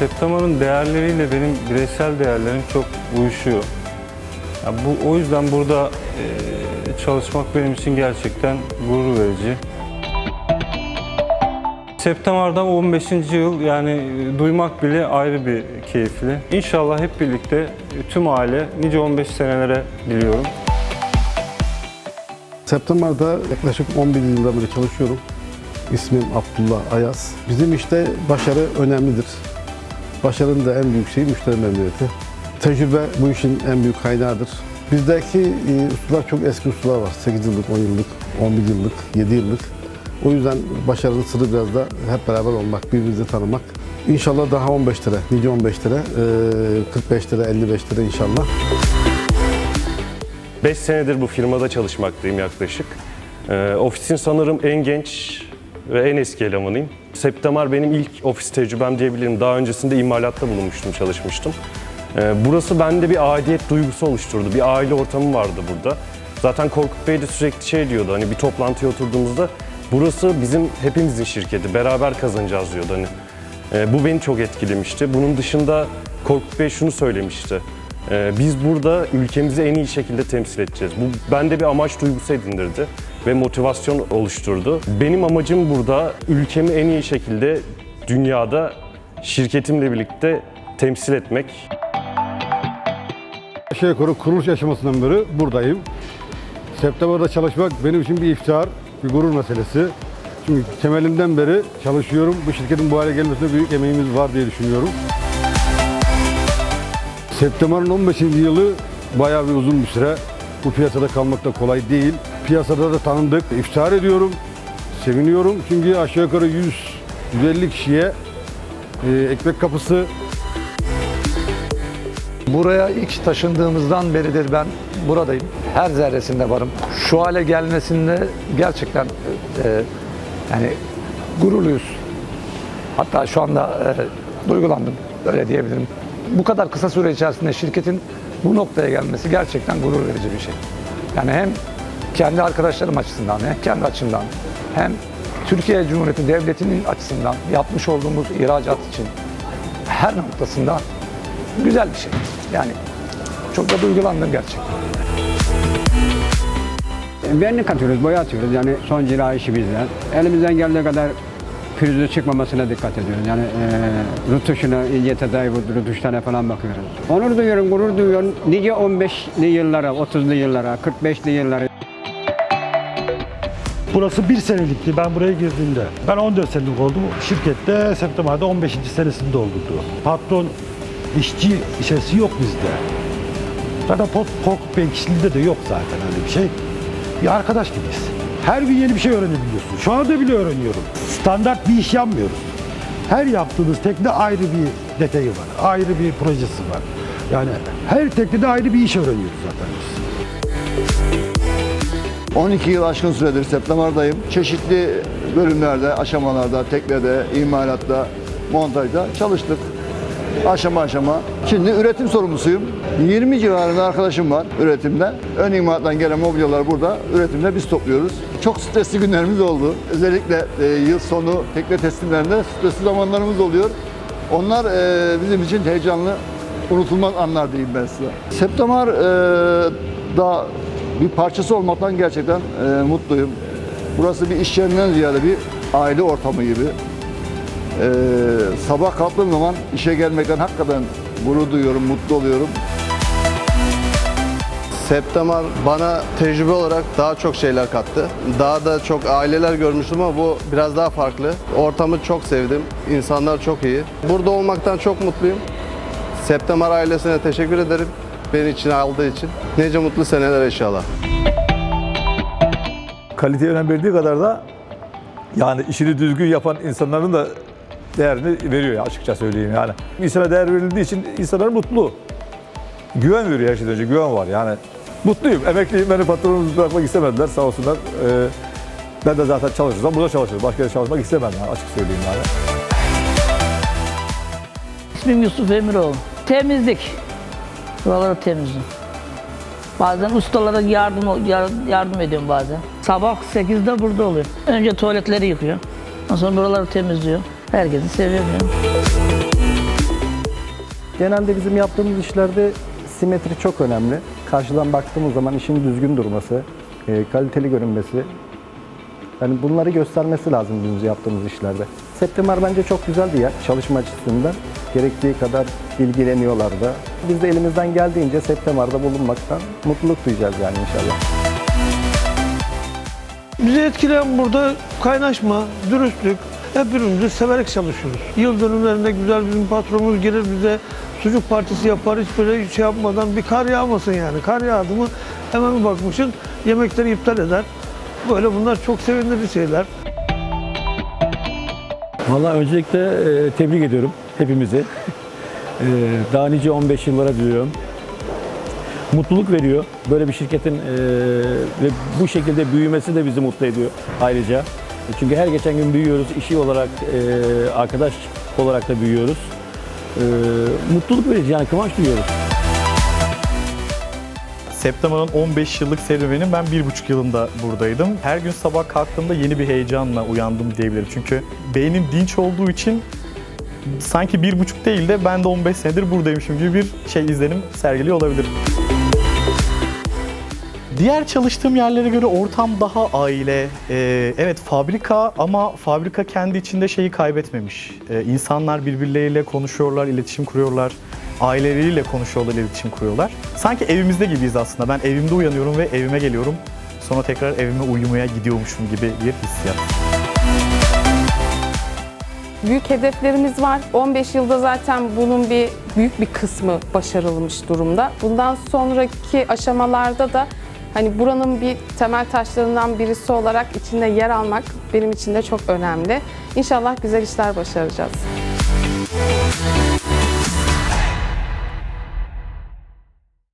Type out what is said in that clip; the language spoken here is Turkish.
Septamar'ın değerleriyle benim bireysel değerlerim çok uyuşuyor. Ya bu o yüzden burada e, çalışmak benim için gerçekten gurur verici. Septamar'da 15. yıl yani e, duymak bile ayrı bir keyifli. İnşallah hep birlikte e, tüm aile nice 15 senelere diliyorum. September'da yaklaşık 11 yıldan beri çalışıyorum. İsmim Abdullah Ayaz. Bizim işte başarı önemlidir. Başarının da en büyük şeyi müşteri memnuniyeti. Tecrübe bu işin en büyük kaynağıdır. Bizdeki e, ustalar çok eski ustalar var. 8 yıllık, 10 yıllık, 11 yıllık, 7 yıllık. O yüzden başarının sırrı biraz da hep beraber olmak, birbirimizi tanımak. İnşallah daha 15 lira, nice 15 lira, e, 45 lira, 55 lira inşallah. 5 senedir bu firmada çalışmaktayım yaklaşık. Ee, ofisin sanırım en genç ve en eski elemanıyım. Septemar benim ilk ofis tecrübem diyebilirim. Daha öncesinde imalatta bulunmuştum, çalışmıştım. Ee, burası bende bir aidiyet duygusu oluşturdu. Bir aile ortamı vardı burada. Zaten Korkut Bey de sürekli şey diyordu hani bir toplantıya oturduğumuzda burası bizim hepimizin şirketi, beraber kazanacağız diyordu hani. Ee, bu beni çok etkilemişti. Bunun dışında Korkut Bey şunu söylemişti. Ee, biz burada ülkemizi en iyi şekilde temsil edeceğiz. Bu bende bir amaç duygusu edindirdi ve motivasyon oluşturdu. Benim amacım burada ülkemi en iyi şekilde dünyada şirketimle birlikte temsil etmek. Aşağı yukarı kuruluş aşamasından beri buradayım. September'da çalışmak benim için bir iftihar, bir gurur meselesi. Çünkü temelimden beri çalışıyorum. Bu şirketin bu hale gelmesinde büyük emeğimiz var diye düşünüyorum. September'in 15. yılı bayağı bir uzun bir süre. Bu piyasada kalmak da kolay değil. Piyasada da tanındık. İftihar ediyorum, seviniyorum. Çünkü aşağı yukarı 100 150 kişiye e, ekmek kapısı Buraya ilk taşındığımızdan beridir ben buradayım. Her zerresinde varım. Şu hale gelmesinde gerçekten e, yani gururluyuz. Hatta şu anda e, duygulandım öyle diyebilirim. Bu kadar kısa süre içerisinde şirketin bu noktaya gelmesi gerçekten gurur verici bir şey. Yani hem kendi arkadaşlarım açısından hem kendi açımdan hem Türkiye Cumhuriyeti Devleti'nin açısından yapmış olduğumuz ihracat için her noktasında güzel bir şey. Yani çok da duygulandım gerçekten. Vernik atıyoruz, boya atıyoruz. Yani son cila işi bizden. Elimizden geldiği kadar pürüzü çıkmamasına dikkat ediyoruz. Yani e, rutuşuna, ince tedavi rutuşlarına falan bakıyoruz. Onur duyuyorum, gurur duyuyorum. Nice 15'li yıllara, 30'lu yıllara, 45'li yıllara Burası bir senelikti ben buraya girdiğimde. Ben 14 senelik oldum. Şirkette September'de 15. senesinde oldu. Patron işçi işesi yok bizde. Zaten Korkut Bey kişiliğinde de yok zaten öyle bir şey. Bir arkadaş gibiyiz. Her gün yeni bir şey öğrenebiliyorsun. Şu anda bile öğreniyorum. Standart bir iş yapmıyoruz. Her yaptığımız tekne ayrı bir detayı var. Ayrı bir projesi var. Yani her teknede ayrı bir iş öğreniyoruz zaten biz. 12 yıl aşkın süredir Septemar'dayım. Çeşitli bölümlerde, aşamalarda, teknede, imalatta, montajda çalıştık. Aşama aşama. Şimdi üretim sorumlusuyum. 20 civarında arkadaşım var üretimde. Ön imalattan gelen mobilyalar burada. Üretimde biz topluyoruz. Çok stresli günlerimiz oldu. Özellikle e, yıl sonu tekne teslimlerinde stresli zamanlarımız oluyor. Onlar e, bizim için heyecanlı, unutulmaz anlar diyeyim ben size. Septemar e, da bir parçası olmaktan gerçekten e, mutluyum. Burası bir iş yerinden ziyade bir aile ortamı gibi. E, sabah kalktığım zaman işe gelmekten hakikaten gurur duyuyorum, mutlu oluyorum. Septemar bana tecrübe olarak daha çok şeyler kattı. Daha da çok aileler görmüştüm ama bu biraz daha farklı. Ortamı çok sevdim. İnsanlar çok iyi. Burada olmaktan çok mutluyum. Septemar ailesine teşekkür ederim. Beni için aldığı için. Nice mutlu seneler inşallah. kaliteye önem verdiği kadar da yani işini düzgün yapan insanların da değerini veriyor ya açıkça söyleyeyim yani. İnsana değer verildiği için insanlar mutlu. Güven veriyor her şeyden önce güven var yani. Mutluyum. Emekliyim. Beni patronumuz bırakmak istemediler sağ olsunlar. Ee, ben de zaten çalışırsam burada çalışırım. Başka yerde çalışmak istemem yani açık söyleyeyim yani. İsmim Yusuf Emiroğlu. Temizlik. Buraları temizliyorum. Bazen ustalara yardım yar- yardım ediyorum bazen. Sabah 8'de burada oluyor. Önce tuvaletleri yıkıyor. Ondan sonra buraları temizliyor. Herkesi seviyorum. Genelde bizim yaptığımız işlerde simetri çok önemli. Karşıdan baktığımız zaman işin düzgün durması, e, kaliteli görünmesi. Yani bunları göstermesi lazım bizim yaptığımız işlerde. Septemar bence çok güzel bir yer çalışma açısından. Gerektiği kadar ilgileniyorlar da. Biz de elimizden geldiğince Septemar'da bulunmaktan mutluluk duyacağız yani inşallah. Bizi etkileyen burada kaynaşma, dürüstlük. Hep birbirimizi severek çalışıyoruz. Yıl dönümlerinde güzel bizim patronumuz gelir bize sucuk partisi yapar. Hiç böyle şey yapmadan bir kar yağmasın yani. Kar yağdı mı hemen bir bakmışsın yemekleri iptal eder. Böyle bunlar çok sevindirici şeyler. Vallahi öncelikle e, tebrik ediyorum hepimizi. E, daha nice 15 yıllara diliyorum. Mutluluk veriyor. Böyle bir şirketin e, ve bu şekilde büyümesi de bizi mutlu ediyor ayrıca. Çünkü her geçen gün büyüyoruz. İşi olarak, e, arkadaş olarak da büyüyoruz. E, mutluluk verici yani kıvanç duyuyoruz. Septemar'ın 15 yıllık serüvenin ben bir buçuk yılında buradaydım. Her gün sabah kalktığımda yeni bir heyecanla uyandım diyebilirim. Çünkü beynim dinç olduğu için sanki bir buçuk değil de ben de 15 senedir buradaymışım gibi bir şey izlenim sergiliyor olabilirim. Diğer çalıştığım yerlere göre ortam daha aile. Ee, evet fabrika ama fabrika kendi içinde şeyi kaybetmemiş. Ee, insanlar birbirleriyle konuşuyorlar, iletişim kuruyorlar. Aileleriyle konuşuyorlar, iletişim kuruyorlar. Sanki evimizde gibiyiz aslında. Ben evimde uyanıyorum ve evime geliyorum. Sonra tekrar evime uyumaya gidiyormuşum gibi bir hissiyat. Büyük hedeflerimiz var. 15 yılda zaten bunun bir büyük bir kısmı başarılmış durumda. Bundan sonraki aşamalarda da hani buranın bir temel taşlarından birisi olarak içinde yer almak benim için de çok önemli. İnşallah güzel işler başaracağız.